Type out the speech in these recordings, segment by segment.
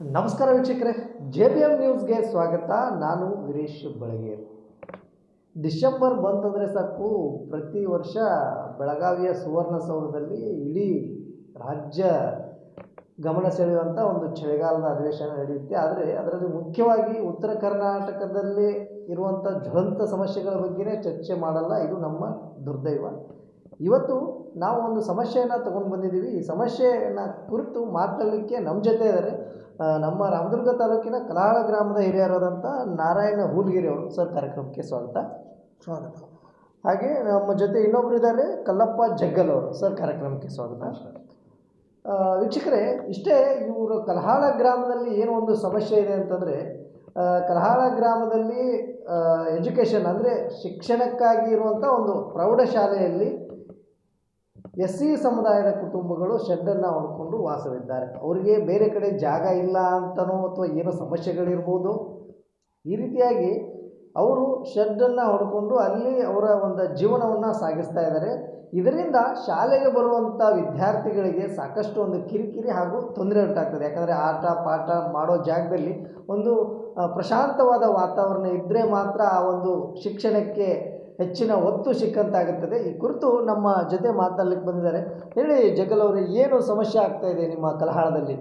ನಮಸ್ಕಾರ ವೀಕ್ಷಕರೇ, J B M ನ್ಯೂಸ್ಗೆ ಸ್ವಾಗತ. ನಾನು ವೀರೇಶ್ ಬೆಳಗ್ಗೆ ಡಿಸೆಂಬರ್ ಬಂತಂದರೆ ಸಾಕು, ಪ್ರತಿ ವರ್ಷ ಬೆಳಗಾವಿಯ ಸುವರ್ಣಸೌಧದಲ್ಲಿ ಇಡೀ ರಾಜ್ಯ ಗಮನ ಸೆಳೆಯುವಂಥ ಒಂದು ಚಳಿಗಾಲದ ಅಧಿವೇಶನ ನಡೆಯುತ್ತೆ. ಆದರೆ ಅದರಲ್ಲಿ ಮುಖ್ಯವಾಗಿ ಉತ್ತರ ಕರ್ನಾಟಕದಲ್ಲಿ ಇರುವಂಥ ಜ್ವಲಂತ ಸಮಸ್ಯೆಗಳ ಬಗ್ಗೆನೇ ಚರ್ಚೆ ಮಾಡಲ್ಲ. ಇದು ನಮ್ಮ ದುರ್ದೈವ. ಇವತ್ತು ನಾವು ಒಂದು ಸಮಸ್ಯೆಯನ್ನು ತಗೊಂಡು ಬಂದಿದ್ದೀವಿ. ಈ ಸಮಸ್ಯೆಯನ್ನು ಕುರಿತು ಮಾತಾಡಲಿಕ್ಕೆ ನಮ್ಮ ಜೊತೆ ಇದ್ದಾರೆ ನಮ್ಮ ರಾಮದುರ್ಗ ತಾಲೂಕಿನ ಕಲಾಳ ಗ್ರಾಮದ ಹಿರಿಯರಾದಂಥ ನಾರಾಯಣ ಹೂಲ್ಗಿರಿ ಅವರು. ಸರ್ ಕಾರ್ಯಕ್ರಮಕ್ಕೆ ಸ್ವಾಗತ. ಸ್ವಾಗತ. ಹಾಗೆ ನಮ್ಮ ಜೊತೆ ಇನ್ನೊಬ್ಬರು ಇದ್ದಾರೆ ಕಲ್ಲಪ್ಪ ಜಗ್ಗಲ್ ಅವರು. ಸರ್ ಕಾರ್ಯಕ್ರಮಕ್ಕೆ ಸ್ವಾಗತ. ವೀಕ್ಷಕರೇ ಇಷ್ಟೇ ಇವರು ಕಲಹಾಳ ಗ್ರಾಮದಲ್ಲಿ ಏನು ಒಂದು ಸಮಸ್ಯೆ ಇದೆ ಅಂತಂದರೆ ಕಲಹಾಳ ಗ್ರಾಮದಲ್ಲಿ ಎಜುಕೇಷನ್ ಅಂದರೆ ಶಿಕ್ಷಣಕ್ಕಾಗಿ ಇರುವಂಥ ಒಂದು ಪ್ರೌಢಶಾಲೆಯಲ್ಲಿ ಎಸ್ ಸಿ ಸಮುದಾಯದ ಕುಟುಂಬಗಳು ಶೆಡ್ಡನ್ನು ಹೊಡ್ಕೊಂಡು ವಾಸವಿದ್ದಾರೆ. ಅವರಿಗೆ ಬೇರೆ ಕಡೆ ಜಾಗ ಇಲ್ಲ ಅಂತನೋ ಅಥವಾ ಏನೋ ಸಮಸ್ಯೆಗಳಿರ್ಬೋದು? ಈ ರೀತಿಯಾಗಿ ಅವರು ಶೆಡ್ಡನ್ನು ಹೊಡ್ಕೊಂಡು ಅಲ್ಲಿ ಅವರ ಒಂದು ಜೀವನವನ್ನು ಸಾಗಿಸ್ತಾ ಇದ್ದಾರೆ. ಇದರಿಂದ ಶಾಲೆಗೆ ಬರುವಂಥ ವಿದ್ಯಾರ್ಥಿಗಳಿಗೆ ಸಾಕಷ್ಟು ಒಂದು ಕಿರಿಕಿರಿ ಹಾಗೂ ತೊಂದರೆ ಉಂಟಾಗ್ತದೆ. ಯಾಕಂದರೆ ಆಟ, ಪಾಠ ಮಾಡೋ ಜಾಗದಲ್ಲಿ ಒಂದು ಪ್ರಶಾಂತವಾದ ವಾತಾವರಣ ಇದ್ದರೆ ಮಾತ್ರ ಆ ಒಂದು ಶಿಕ್ಷಣಕ್ಕೆ ಹೆಚ್ಚಿನ ಒತ್ತು ಸಿಕ್ಕಂತಾಗುತ್ತದೆ. ಈ ಕುರಿತು ನಮ್ಮ ಜೊತೆ ಮಾತಾಡ್ಲಿಕ್ಕೆ ಬಂದಿದ್ದಾರೆ. ಹೇಳಿ ಜಗಲ್ ಅವರೇ, ಏನು ಸಮಸ್ಯೆ ಆಗ್ತಾ ಇದೆ ನಿಮ್ಮ ಕಲಹಾಳದಲ್ಲಿ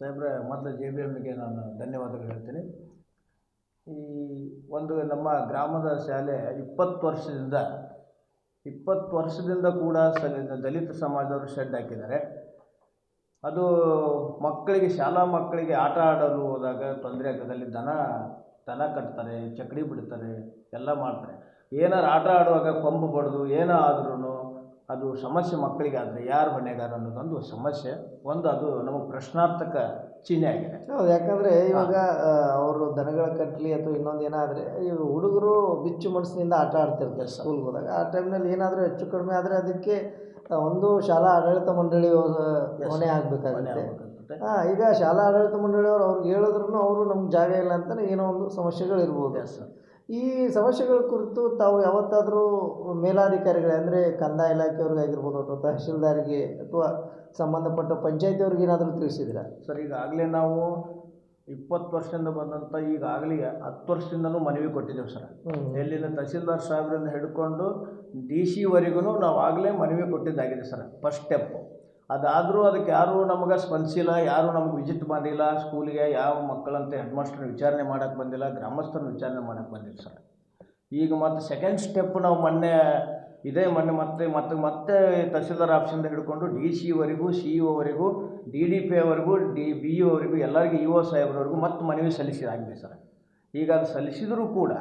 ಸಾಹೇಬ್ರೆ, ಮೊದಲು ಜೆ ಬಿ ಎಮ್ಗೆ ನಾನು ಧನ್ಯವಾದಗಳು ಹೇಳ್ತೀನಿ. ಈ ಒಂದು ನಮ್ಮ ಗ್ರಾಮದ ಶಾಲೆ ಇಪ್ಪತ್ತು ವರ್ಷದಿಂದ ಇಪ್ಪತ್ತು ವರ್ಷದಿಂದ ಕೂಡ ದಲಿತ ಸಮಾಜದವರು ಶೆಡ್ ಹಾಕಿದ್ದಾರೆ. ಅದು ಮಕ್ಕಳಿಗೆ, ಶಾಲಾ ಮಕ್ಕಳಿಗೆ ಆಟ ಆಡಲು ಹೋದಾಗ ತೊಂದರೆ ಆಗ್ತದೆ ಅಲ್ಲಿ ದನ ದನ ಕಟ್ತಾರೆ, ಚಕಡಿ ಬಿಡ್ತಾರೆ, ಎಲ್ಲ ಮಾಡ್ತಾರೆ. ಏನಾರು ಆಟ ಆಡುವಾಗ ಕೊಂಬು ಬಡ್ದು ಏನೋ ಆದ್ರೂ ಅದು ಸಮಸ್ಯೆ ಮಕ್ಕಳಿಗೆ ಆದರೆ ಯಾರು ಹೊಣೆಗಾರ ಅನ್ನೋದೊಂದು ಸಮಸ್ಯೆ ಒಂದು ಅದು ನಮಗೆ ಪ್ರಶ್ನಾರ್ಥಕ ಚಿಹ್ನೆ ಆಗಿದೆ. ಹೌದು ಯಾಕಂದರೆ ಇವಾಗ ಅವರು ದನಗಳ ಕಟ್ಟಲಿ ಅಥವಾ ಇನ್ನೊಂದು ಏನಾದರೆ ಈ ಹುಡುಗರು ಬಿಚ್ಚು ಮನಸ್ಸಿನಿಂದ ಆಟ ಆಡ್ತಿರ್ತಾರೆ ಸ್ಕೂಲ್ಗೆ ಹೋದಾಗ. ಆ ಟೈಮ್ನಲ್ಲಿ ಏನಾದರೂ ಹೆಚ್ಚು ಕಡಿಮೆ ಆದರೆ ಅದಕ್ಕೆ ಒಂದು ಶಾಲಾ ಆಡಳಿತ ಮಂಡಳಿ ಹೊಣೆ ಆಗಬೇಕಾಗುತ್ತೆ. ಹಾಂ ಈಗ ಶಾಲಾ ಆಡಳಿತ ಮಂಡಳಿಯವರು ಅವ್ರಿಗೆ ಹೇಳಿದ್ರು ಅವರು ನಮ್ಗೆ ಜಾಗ ಇಲ್ಲ ಅಂತಲೇ ಏನೋ ಒಂದು ಸಮಸ್ಯೆಗಳು ಇರ್ಬೋದು sir. ಈ ಸಮಸ್ಯೆಗಳ ಕುರಿತು ತಾವು ಯಾವತ್ತಾದರೂ ಮೇಲಾಧಿಕಾರಿಗಳೇ ಅಂದರೆ ಕಂದಾಯ ಇಲಾಖೆಯವ್ರಿಗಾಗಿರ್ಬೋದು ಅಥವಾ ತಹಶೀಲ್ದಾರ್ಗೆ ಅಥವಾ ಸಂಬಂಧಪಟ್ಟ ಪಂಚಾಯತಿಯವ್ರಿಗೆ ಏನಾದರೂ ತಿಳಿಸಿದ್ದೀರಾ ಸರ್ ಈಗಾಗಲೇ ನಾವು ಇಪ್ಪತ್ತು ವರ್ಷದಿಂದ ಬಂದಂಥ ಈಗಾಗಲೇ ಹತ್ತು ವರ್ಷದಿಂದಲೂ ಮನವಿ ಕೊಟ್ಟಿದ್ದೇವೆ ಸರ್. ಎಲ್ಲಿನ ಎಲ್ಲಿಂದ ತಹಸೀಲ್ದಾರ್ ಸಾಹೇಬ್ರಿಂದ ಹಿಡ್ಕೊಂಡು ಡಿ ಸಿವರೆಗೂ ನಾವು ಆಗಲೇ ಮನವಿ ಕೊಟ್ಟಿದ್ದಾಗಿದೆ ಸರ್ ಫಸ್ಟ್ ಸ್ಟೆಪ್ಪು ಅದಾದರೂ ಅದಕ್ಕೆ ಯಾರೂ ನಮಗೆ ಸ್ಪಂದಿಸಿಲ್ಲ ಯಾರೂ ನಮ್ಗೆ ವಿಸಿಟ್ ಮಾಡಿಲ್ಲ ಸ್ಕೂಲಿಗೆ ಯಾವ ಮಕ್ಕಳಂತ ಹೆಡ್ ಮಾಸ್ಟರ್ನ ವಿಚಾರಣೆ ಮಾಡೋಕ್ಕೆ ಬಂದಿಲ್ಲ ಗ್ರಾಮಸ್ಥರನ್ನ ವಿಚಾರಣೆ ಮಾಡೋಕ್ಕೆ ಬಂದಿಲ್ಲ ಸರ್. ಈಗ ಮತ್ತು ಸೆಕೆಂಡ್ ಸ್ಟೆಪ್ ನಾವು ಮೊನ್ನೆ ಇದೇ ಮೊನ್ನೆ ಮತ್ತೆ ಮತ್ತೆ ಮತ್ತೆ ತಹಸೀಲ್ದಾರ್ ಆಫೀಸಿಂದ ಹಿಡ್ಕೊಂಡು ಡಿ ಸಿವರೆಗೂ ಸಿ ಇಒವರೆಗೂ ಡಿ ಡಿ ಪಿ ಅವರೆಗೂ ಡಿ ಬಿ ಇವರೆಗೂ ಎಲ್ಲರಿಗೂ ಇ ಒ ಸಾಹೇಬ್ರವರೆಗೂ ಮತ್ತೆ ಮನವಿ ಸಲ್ಲಿಸಿದಾಗಿದೆ ಸರ್. ಈಗ ಅದು ಸಲ್ಲಿಸಿದರೂ ಕೂಡ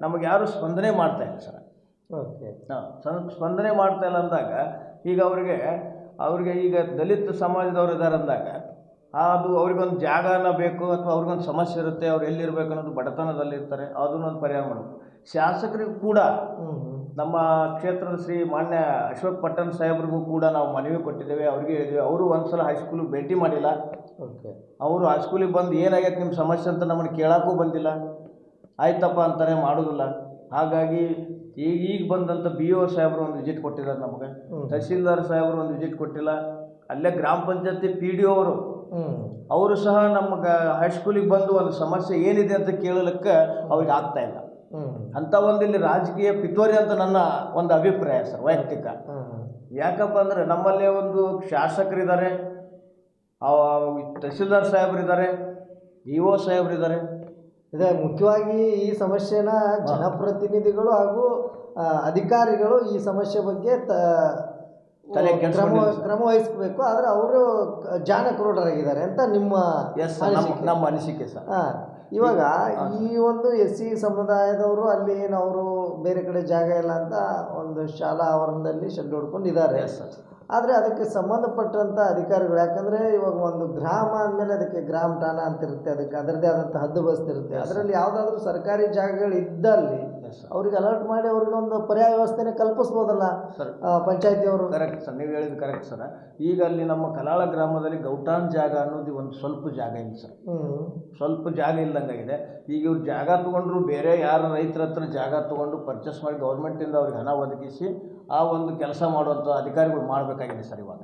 ನಮಗೆ ಯಾರು ಸ್ಪಂದನೆ ಮಾಡ್ತಾ ಇಲ್ಲ ಸರ್. ಓಕೆ. ಹಾಂ ಸಂ- ಸ್ಪಂದನೆ ಮಾಡ್ತಾ ಇಲ್ಲ ಅಂದಾಗ ಈಗ ಅವ್ರಿಗೆ ಅವ್ರಿಗೆ ಈಗ ದಲಿತ ಸಮಾಜದವ್ರು ಇದ್ದಾರೆ ಅಂದಾಗ ಅದು ಅವ್ರಿಗೊಂದು ಜಾಗನ ಬೇಕು ಅಥವಾ ಅವ್ರಿಗೊಂದು ಸಮಸ್ಯೆ ಇರುತ್ತೆ ಅವ್ರು ಎಲ್ಲಿರ್ಬೇಕು ಅನ್ನೋದು ಬಡತನದಲ್ಲಿ ಇರ್ತಾರೆ ಅದನ್ನೊಂದು ಪರಿಹಾರ ಮಾಡಬೇಕು. ಶಾಸಕರಿಗೂ ಕೂಡ ನಮ್ಮ ಕ್ಷೇತ್ರದ ಶ್ರೀ ಮಾನ್ಯ ಅಶೋಕ್ ಪಟ್ಟಣ್ ಸಾಹೇಬ್ರಿಗೂ ಕೂಡ ನಾವು ಮನವಿ ಕೊಟ್ಟಿದ್ದೇವೆ ಅವ್ರಿಗೆ ಹೇಳಿದ್ವಿ ಅವರು ಒಂದ್ಸಲ ಹೈಸ್ಕೂಲಿಗೆ ಭೇಟಿ ಮಾಡಿಲ್ಲ. ಓಕೆ. ಅವರು ಹೈಸ್ಕೂಲಿಗೆ ಬಂದು ಏನಾಗೈತೆ ನಿಮ್ಮ ಸಮಸ್ಯೆ ಅಂತ ನಮ್ಮನ್ನು ಕೇಳೋಕ್ಕೂ ಬಂದಿಲ್ಲ. ಆಯ್ತಪ್ಪ ಅಂತಾರೆ ಮಾಡೋದಿಲ್ಲ. ಹಾಗಾಗಿ ಈಗ ಈಗ ಬಂದಂಥ ಬಿ ಒ ಸಾಹೇಬ್ರು ಒಂದು ವಿಸಿಟ್ ಕೊಟ್ಟಿಲ್ಲ ನಮಗೆ. ತಹಶೀಲ್ದಾರ್ ತಹಸೀಲ್ದಾರ್ ಸಾಹೇಬರು ಒಂದು ವಿಸಿಟ್ ಕೊಟ್ಟಿಲ್ಲ. ಅಲ್ಲೇ ಗ್ರಾಮ ಪಂಚಾಯತಿ ಪಿ ಡಿ ಅವರು. ಅವರು ಸಹ ನಮಗೆ ಹೈಸ್ಕೂಲಿಗೆ ಬಂದು ಒಂದು ಸಮಸ್ಯೆ ಏನಿದೆ ಅಂತ ಕೇಳಲಿಕ್ಕೆ ಅವ್ರಿಗೆ ಆಗ್ತಾ ಇಲ್ಲ. ಅಂತ ಅಂಥ ಒಂದು ಇಲ್ಲಿ ರಾಜಕೀಯ ಪಿತೋರಿ ಅಂತ ನನ್ನ ಒಂದು ಅಭಿಪ್ರಾಯ ಸರ್ ವೈಯಕ್ತಿಕ. ಯಾಕಪ್ಪ ಅಂದರೆ ನಮ್ಮಲ್ಲಿ ಒಂದು ಶಾಸಕರಿದ್ದಾರೆ ತಹಸೀಲ್ದಾರ್ ಸಾಹೇಬರಿದ್ದಾರೆ ಇ ಒ ಸಾಹೇಬರಿದ್ದಾರೆ. ಇದೆ. ಮುಖ್ಯವಾಗಿ ಈ ಸಮಸ್ಯೆನ ಜನಪ್ರತಿನಿಧಿಗಳು ಹಾಗೂ ಅಧಿಕಾರಿಗಳು ಈ ಸಮಸ್ಯೆ ಬಗ್ಗೆ ತ ತಲೆ ಕ್ರಮ ಕ್ರಮ ವಹಿಸ್ಬೇಕು. ಆದರೆ ಅವರು ಜಾನಕ್ರೂಢರಾಗಿದ್ದಾರೆ ಅಂತ ನಿಮ್ಮ ಎಸ್ ನಮ್ಮ ಅನಿಸಿಕೆ. ಸರ್ ಹಾಂ. ಇವಾಗ ಈ ಒಂದು ಎಸ್ ಸಿ ಸಮುದಾಯದವರು ಅಲ್ಲಿ ಏನು ಅವರು ಬೇರೆ ಕಡೆ ಜಾಗ ಇಲ್ಲ ಅಂತ ಒಂದು ಶಾಲಾ ಆವರಣದಲ್ಲಿ ಶೆಡ್ ಹೊಡ್ಕೊಂಡಿದ್ದಾರೆ. ಸರ್ ಆದರೆ ಅದಕ್ಕೆ ಸಂಬಂಧಪಟ್ಟಂಥ ಅಧಿಕಾರಿಗಳು ಯಾಕಂದರೆ ಇವಾಗ ಒಂದು ಗ್ರಾಮ ಅಂದಮೇಲೆ ಅದಕ್ಕೆ ಗ್ರಾಮ ಠಾಣಾ ಅಂತ ಇರುತ್ತೆ ಅದಕ್ಕೆ ಅದರದ್ದೇ ಆದಂಥ ಹದ್ದುಬಸ್ತ್ ಇರುತ್ತೆ ಅದರಲ್ಲಿ ಯಾವುದಾದ್ರೂ ಸರ್ಕಾರಿ ಜಾಗಗಳು ಇದ್ದಲ್ಲಿ ಅವ್ರಿಗೆ ಅಲರ್ಟ್ ಮಾಡಿ ಅವ್ರಿಗೆ ಒಂದು ಪರ್ಯಾಯ ವ್ಯವಸ್ಥೆನೇ ಕಲ್ಪಿಸ್ಬೋದಲ್ಲ ಸರ್ ಪಂಚಾಯತಿಯವರು ಕರೆಕ್ಟ್ ಸರ್ ನೀವು ಹೇಳಿದ್ದು ಕರೆಕ್ಟ್ ಸರ್ ಈಗ ಅಲ್ಲಿ ನಮ್ಮ ಕಲಾಳ ಗ್ರಾಮದಲ್ಲಿ ಗೌಟಾನ್ ಜಾಗ ಅನ್ನೋದು ಒಂದು ಸ್ವಲ್ಪ ಜಾಗ ಇಲ್ಲ ಸರ್ ಹ್ಞೂ ಸ್ವಲ್ಪ ಜಾಗ ಇಲ್ಲದಂಗಾಗಿದೆ ಈಗ ಇವ್ರು ಜಾಗ ತೊಗೊಂಡ್ರು ಬೇರೆ ಯಾರು ರೈತರ ಹತ್ರ ಜಾಗ ತೊಗೊಂಡು ಪರ್ಚೇಸ್ ಮಾಡಿ ಗೌರ್ಮೆಂಟಿಂದ ಅವ್ರಿಗೆ ಹಣ ಒದಗಿಸಿ ಆ ಒಂದು ಕೆಲಸ ಮಾಡುವಂಥ ಅಧಿಕಾರಿಗಳು ಮಾಡಬೇಕಾಗಿದೆ ಸರ್ ಇವಾಗ.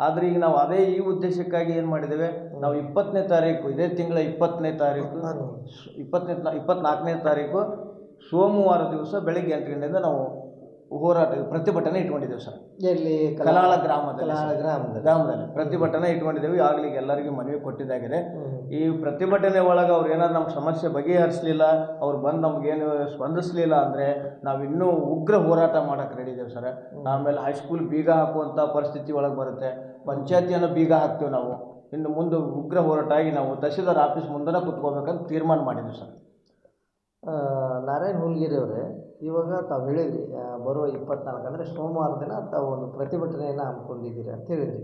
ಆದರೆ ಈಗ ನಾವು ಅದೇ ಈ ಉದ್ದೇಶಕ್ಕಾಗಿ ಏನು ಮಾಡಿದ್ದೇವೆ? ನಾವು ಇಪ್ಪತ್ತನೇ ತಾರೀಕು ಇದೇ ತಿಂಗಳ ಇಪ್ಪತ್ತನೇ ತಾರೀಕು ಇಪ್ಪತ್ತನೇ ಇಪ್ಪತ್ನಾಲ್ಕನೇ ತಾರೀಕು ಸೋಮವಾರ ದಿವಸ ಬೆಳಿಗ್ಗೆ ಎಂಟರಿಂದ ನಾವು ಹೋರಾಟ ಪ್ರತಿಭಟನೆ ಇಟ್ಕೊಂಡಿದ್ದೇವೆ ಸರ್. ಎಲ್ಲಿ? ಕಲಾಳ ಗ್ರಾಮದಲ್ಲಿ ಕಲಾಳ ಗ್ರಾಮದಲ್ಲಿ. ಗ್ರಾಮದಲ್ಲಿ ಪ್ರತಿಭಟನೆ ಇಟ್ಕೊಂಡಿದ್ದೇವೆ. ಆಗಲಿ ಎಲ್ಲರಿಗೂ ಮನವಿ ಕೊಟ್ಟಿದ್ದಾಗಿದೆ. ಈ ಪ್ರತಿಭಟನೆ ಒಳಗೆ ಅವ್ರು ಏನಾದ್ರು ನಮ್ಮ ಸಮಸ್ಯೆ ಬಗೆಹರಿಸಲಿಲ್ಲ, ಅವ್ರು ಬಂದು ನಮಗೇನು ಸ್ಪಂದಿಸಲಿಲ್ಲ ಅಂದರೆ ನಾವು ಇನ್ನೂ ಉಗ್ರ ಹೋರಾಟ ಮಾಡೋಕೆ ರೆಡಿ ಇದ್ದೇವೆ ಸರ್. ಆಮೇಲೆ ಹೈಸ್ಕೂಲ್ ಬೀಗ ಹಾಕುವಂಥ ಪರಿಸ್ಥಿತಿ ಒಳಗೆ ಬರುತ್ತೆ. ಪಂಚಾಯತಿಯನ್ನು ಬೀಗ ಹಾಕ್ತೇವೆ ನಾವು. ಇನ್ನು ಮುಂದೆ ಉಗ್ರ ಹೋರಾಟ ಆಗಿ ನಾವು ತಹಸೀಲ್ದಾರ್ ಆಫೀಸ್ ಮುಂದೆ ಕುತ್ಕೋಬೇಕಂತ ತೀರ್ಮಾನ ಮಾಡಿದ್ವಿ ಸರ್. ನಾರಾಯಣ್ ಹುಲ್ಗಿರಿ ಅವರೇ, ಇವಾಗ ತಾವು ಹೇಳಿದ್ರಿ ಬರುವ ಇಪ್ಪತ್ನಾಲ್ಕು ಅಂದರೆ ಸೋಮವಾರ ದಿನ ತಾವು ಒಂದು ಪ್ರತಿಭಟನೆಯನ್ನು ಹಮ್ಮಿಕೊಂಡಿದ್ದೀರಿ ಅಂತ ಹೇಳಿದ್ರಿ.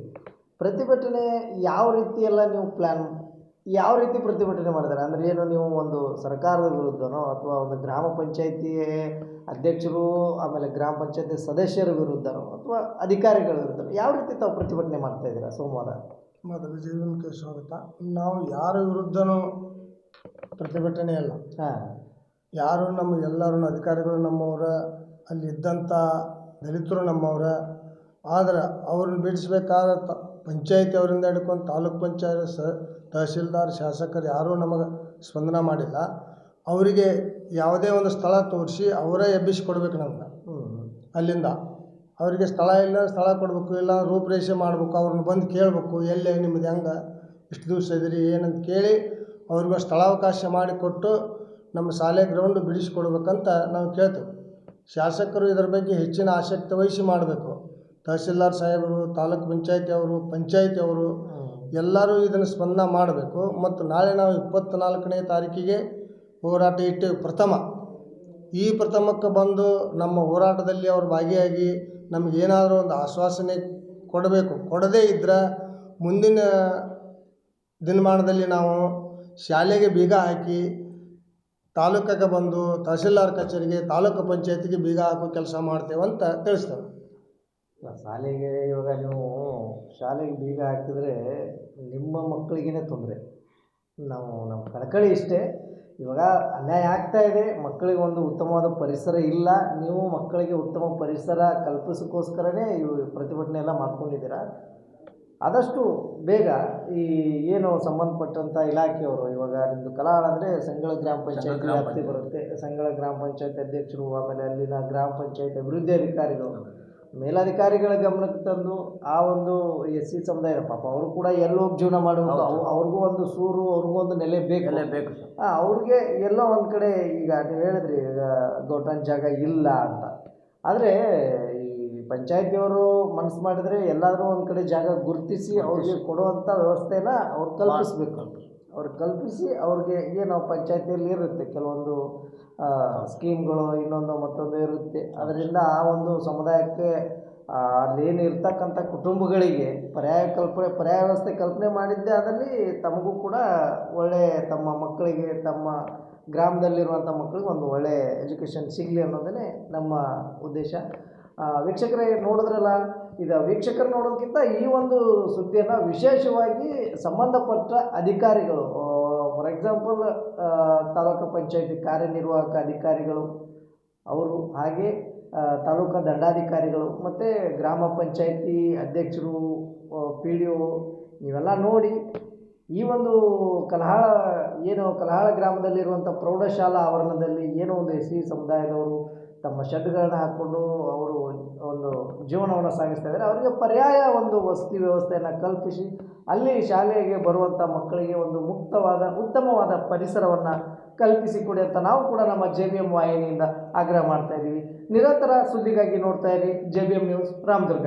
ಪ್ರತಿಭಟನೆ ಯಾವ ರೀತಿಯೆಲ್ಲ ನೀವು ಪ್ಲ್ಯಾನ್ ಯಾವ ರೀತಿ ಪ್ರತಿಭಟನೆ ಮಾಡಿದ್ದಾರೆ ಅಂದರೆ ಏನು ನೀವು ಒಂದು ಸರ್ಕಾರದ ವಿರುದ್ಧನೋ ಅಥವಾ ಒಂದು ಗ್ರಾಮ ಪಂಚಾಯಿತಿ ಅಧ್ಯಕ್ಷರು ಆಮೇಲೆ ಗ್ರಾಮ ಪಂಚಾಯತಿ ಸದಸ್ಯರ ವಿರುದ್ಧನೋ ಅಥವಾ ಅಧಿಕಾರಿಗಳ ವಿರುದ್ಧನೋ ಯಾವ ರೀತಿ ತಾವು ಪ್ರತಿಭಟನೆ ಮಾಡ್ತಾ ಇದ್ದೀರಾ ಸೋಮವಾರ? ಮೊದಲು ಜೀವನಕ್ಕೆ ಸ್ವಾಗತ. ನಾವು ಯಾರ ವಿರುದ್ಧನೂ ಪ್ರತಿಭಟನೆ ಅಲ್ಲ ಹಾಂ. ಯಾರು ನಮ್ಮ ಎಲ್ಲರೂ ಅಧಿಕಾರಿಗಳು ನಮ್ಮವರ ಅಲ್ಲಿ ಇದ್ದಂಥ ದಲಿತರು ನಮ್ಮವರ ಆದ್ರೆ ಅವ್ರನ್ನ ಬಿಡಿಸ್ಬೇಕಾದ ಪಂಚಾಯತಿ ಅವರಿಂದ ಹಿಡ್ಕೊಂಡು ತಾಲೂಕು ಪಂಚಾಯತ್ ಸ ತಹಸೀಲ್ದಾರ್ ಶಾಸಕರು ಯಾರೂ ನಮಗೆ ಸ್ಪಂದನ ಮಾಡಿಲ್ಲ. ಅವರಿಗೆ ಯಾವುದೇ ಒಂದು ಸ್ಥಳ ತೋರಿಸಿ ಅವರೇ ಎಬ್ಬಿಸಿ ಕೊಡ್ಬೇಕು ನಮ್ಗೆ. ಅಲ್ಲಿಂದ. ಅವರಿಗೆ ಸ್ಥಳ ಇಲ್ಲ, ಸ್ಥಳ ಕೊಡಬೇಕು, ಇಲ್ಲ ರೂಪರೇಷೆ ಮಾಡಬೇಕು, ಅವ್ರನ್ನ ಬಂದು ಕೇಳಬೇಕು, ಎಲ್ಲೇ ನಿಮ್ಮದು ಹೆಂಗೆ, ಇಷ್ಟು ದಿವಸ ಇದ್ರಿ, ಏನಂತ ಕೇಳಿ ಅವ್ರಿಗೆ ಸ್ಥಳಾವಕಾಶ ಮಾಡಿಕೊಟ್ಟು ನಮ್ಮ ಶಾಲೆ ಗ್ರೌಂಡ್ ಬಿಡಿಸಿಕೊಡ್ಬೇಕಂತ ನಾವು ಕೇಳ್ತೇವೆ. ಶಾಸಕರು ಇದರ ಬಗ್ಗೆ ಹೆಚ್ಚಿನ ಆಸಕ್ತಿ ವಹಿಸಿ ಮಾಡಬೇಕು. ತಹಸೀಲ್ದಾರ್ ಸಾಹೇಬರು, ತಾಲೂಕು ಪಂಚಾಯತಿ ಅವರು ಪಂಚಾಯತಿ ಅವರು, ಎಲ್ಲರೂ ಇದನ್ನು ಸ್ಪಂದನ ಮಾಡಬೇಕು. ಮತ್ತು ನಾಳೆ ನಾವು ಇಪ್ಪತ್ತ್ನಾಲ್ಕನೇ ತಾರೀಕಿಗೆ ಹೋರಾಟ ಇಟ್ಟೇವೆ. ಪ್ರಥಮ. ಈ ಪ್ರಥಮಕ್ಕೆ ಬಂದು ನಮ್ಮ ಹೋರಾಟದಲ್ಲಿ ಅವರು ಭಾಗಿಯಾಗಿ ನಮಗೇನಾದರೂ ಒಂದು ಆಶ್ವಾಸನೆ ಕೊಡಬೇಕು. ಕೊಡದೇ ಇದ್ದರೆ ಮುಂದಿನ ದಿನಮಾನದಲ್ಲಿ ನಾವು ಶಾಲೆಗೆ ಬೀಗ ಹಾಕಿ ತಾಲೂಕಿಗೆ ಬಂದು ತಹಸೀಲ್ದಾರ್ ಕಚೇರಿಗೆ, ತಾಲೂಕು ಪಂಚಾಯತಿಗೆ ಬೀಗ ಹಾಕೋ ಕೆಲಸ ಮಾಡ್ತೇವೆ ಅಂತ ತಿಳಿಸ್ತೇವೆ. ಶಾಲೆಗೆ ಇವಾಗ ನೀವು ಶಾಲೆಗೆ ಬೀಗ ಹಾಕಿದರೆ ನಿಮ್ಮ ಮಕ್ಕಳಿಗೇ ತೊಂದರೆ. ನಾವು ನಮ್ಮ ಕಳಕಳಿ ಇಷ್ಟೇ. ಇವಾಗ ಅನ್ಯಾಯ ಆಗ್ತಾ ಇದೆ ಮಕ್ಕಳಿಗೆ ಒಂದು ಉತ್ತಮವಾದ ಪರಿಸರ ಇಲ್ಲ. ನೀವು ಮಕ್ಕಳಿಗೆ ಉತ್ತಮ ಪರಿಸರ ಕಲ್ಪಿಸೋಕ್ಕೋಸ್ಕರನೇ ಇವು ಪ್ರತಿಭಟನೆ ಎಲ್ಲ ಮಾಡ್ಕೊಂಡಿದ್ದೀರಾ? ಆದಷ್ಟು ಬೇಗ ಈ ಏನು ಸಂಬಂಧಪಟ್ಟಂಥ ಇಲಾಖೆಯವರು ಇವಾಗ ನಿಮ್ಮದು ಕಲಾ ಅಂದರೆ ಸಂಗಳ ಗ್ರಾಮ ಪಂಚಾಯತ್ ವ್ಯಾಪ್ತಿ ಬರುತ್ತೆ. ಸಂಗಳ ಗ್ರಾಮ ಪಂಚಾಯತ್ ಅಧ್ಯಕ್ಷರು ಆಮೇಲೆ ಅಲ್ಲಿನ ಗ್ರಾಮ ಪಂಚಾಯತ್ ಅಭಿವೃದ್ಧಿ ಅಧಿಕಾರಿಗಳು. ಮೇಲಧಿಕಾರಿಗಳ ಗಮನಕ್ಕೆ ತಂದು ಆ ಒಂದು ಎಸ್ ಸಿ ಸಮುದಾಯ ಪಾಪ ಅವರು ಕೂಡ ಎಲ್ಲೋಗಿ ಜೀವನ ಮಾಡಬೇಕು ಅವು ಅವ್ರಿಗೂ ಒಂದು ಸೂರು ಅವ್ರಿಗೂ ಒಂದು ನೆಲೆ ಬೇಕು. ನೆಲೆ ಬೇಕು ಆ, ಅವ್ರಿಗೆ ಎಲ್ಲೋ ಒಂದು ಕಡೆ ಈಗ ನೀವು ಹೇಳಿದ್ರಿ ಈಗ ದೊಡ್ಡ ಜಾಗ ಇಲ್ಲ ಅಂತ. ಆದರೆ ಈ ಪಂಚಾಯತಿಯವರು ಮನಸ್ಸು ಮಾಡಿದರೆ ಎಲ್ಲಾದರೂ ಒಂದು ಕಡೆ ಜಾಗ ಗುರುತಿಸಿ ಅವ್ರಿಗೆ ಕೊಡುವಂಥ ವ್ಯವಸ್ಥೆನ ಅವ್ರು ಕಲ್ಪಿಸ್ಬೇಕು. ಅವ್ರು ಕಲ್ಪಿಸಿ ಅವ್ರಿಗೆ ಏನು ಪಂಚಾಯತಿಯಲ್ಲಿ ಇರುತ್ತೆ. ಕೆಲವೊಂದು ಸ್ಕೀಮ್ಗಳು, ಇನ್ನೊಂದು ಮತ್ತೊಂದು ಇರುತ್ತೆ. ಅದರಿಂದ ಆ ಒಂದು ಸಮುದಾಯಕ್ಕೆ ಅಲ್ಲಿ ಅಲ್ಲೇನು ಇರ್ತಕ್ಕಂಥ ಕುಟುಂಬಗಳಿಗೆ ಪರ್ಯಾಯ ಕಲ್ಪನೆ, ಪರ್ಯಾಯ ವ್ಯವಸ್ಥೆ ಕಲ್ಪನೆ ಮಾಡಿದ್ದೇ ಅದರಲ್ಲಿ ತಮಗೂ ಕೂಡ ಒಳ್ಳೆ ತಮ್ಮ ಮಕ್ಕಳಿಗೆ, ತಮ್ಮ ಗ್ರಾಮದಲ್ಲಿರುವಂಥ ಮಕ್ಕಳಿಗೆ ಒಂದು ಒಳ್ಳೆ ಎಜುಕೇಷನ್ ಸಿಗಲಿ ಅನ್ನೋದೇ ನಮ್ಮ ಉದ್ದೇಶ. ವೀಕ್ಷಕರೇ, ನೋಡಿದ್ರಲ್ಲ ಇದು ವೀಕ್ಷಕರು ನೋಡೋದಕ್ಕಿಂತ ಈ ಒಂದು ಸುದ್ದಿಯನ್ನು ವಿಶೇಷವಾಗಿ ಸಂಬಂಧಪಟ್ಟ ಅಧಿಕಾರಿಗಳು ಫಾರ್ ಎಕ್ಸಾಂಪಲ್ ತಾಲೂಕು ಪಂಚಾಯತಿ ಕಾರ್ಯನಿರ್ವಾಹಕ ಅಧಿಕಾರಿಗಳು, ಅವರು ಹಾಗೆ ತಾಲೂಕು ದಂಡಾಧಿಕಾರಿಗಳು, ಮತ್ತು ಗ್ರಾಮ ಪಂಚಾಯತಿ ಅಧ್ಯಕ್ಷರು ಪಿ ಡಿ ಒ ಇವೆಲ್ಲ ನೋಡಿ ಈ ಒಂದು ಕಲಹಾಳ, ಏನು ಕಲಹಾಳ ಗ್ರಾಮದಲ್ಲಿರುವಂಥ ಪ್ರೌಢಶಾಲಾ ಆವರಣದಲ್ಲಿ ಏನೋ ಒಂದು ಎಸ್ ಸಮುದಾಯದವರು ತಮ್ಮ ಶೆಡ್ಗಳನ್ನ ಹಾಕ್ಕೊಂಡು ಅವರು ಒಂದು ಜೀವನವನ್ನು ಸಾಗಿಸ್ತಾ ಇದ್ದಾರೆ. ಅವರಿಗೆ ಪರ್ಯಾಯ ಒಂದು ವಸತಿ ವ್ಯವಸ್ಥೆಯನ್ನು ಕಲ್ಪಿಸಿ, ಅಲ್ಲಿ ಶಾಲೆಗೆ ಬರುವಂಥ ಮಕ್ಕಳಿಗೆ ಒಂದು ಮುಕ್ತವಾದ, ಉತ್ತಮವಾದ ಪರಿಸರವನ್ನು ಕಲ್ಪಿಸಿಕೊಡಿ ಅಂತ ನಾವು ಕೂಡ ನಮ್ಮ ಜೆ ಬಿ ಎಂ ವಾಹಿನಿಯಿಂದ ಆಗ್ರಹ ಮಾಡ್ತಾ ಇದ್ದೀವಿ. ನಿರಂತರ ಸುದ್ದಿಗಾಗಿ ನೋಡ್ತಾ ಇರಿ J B M news, Ramdurg.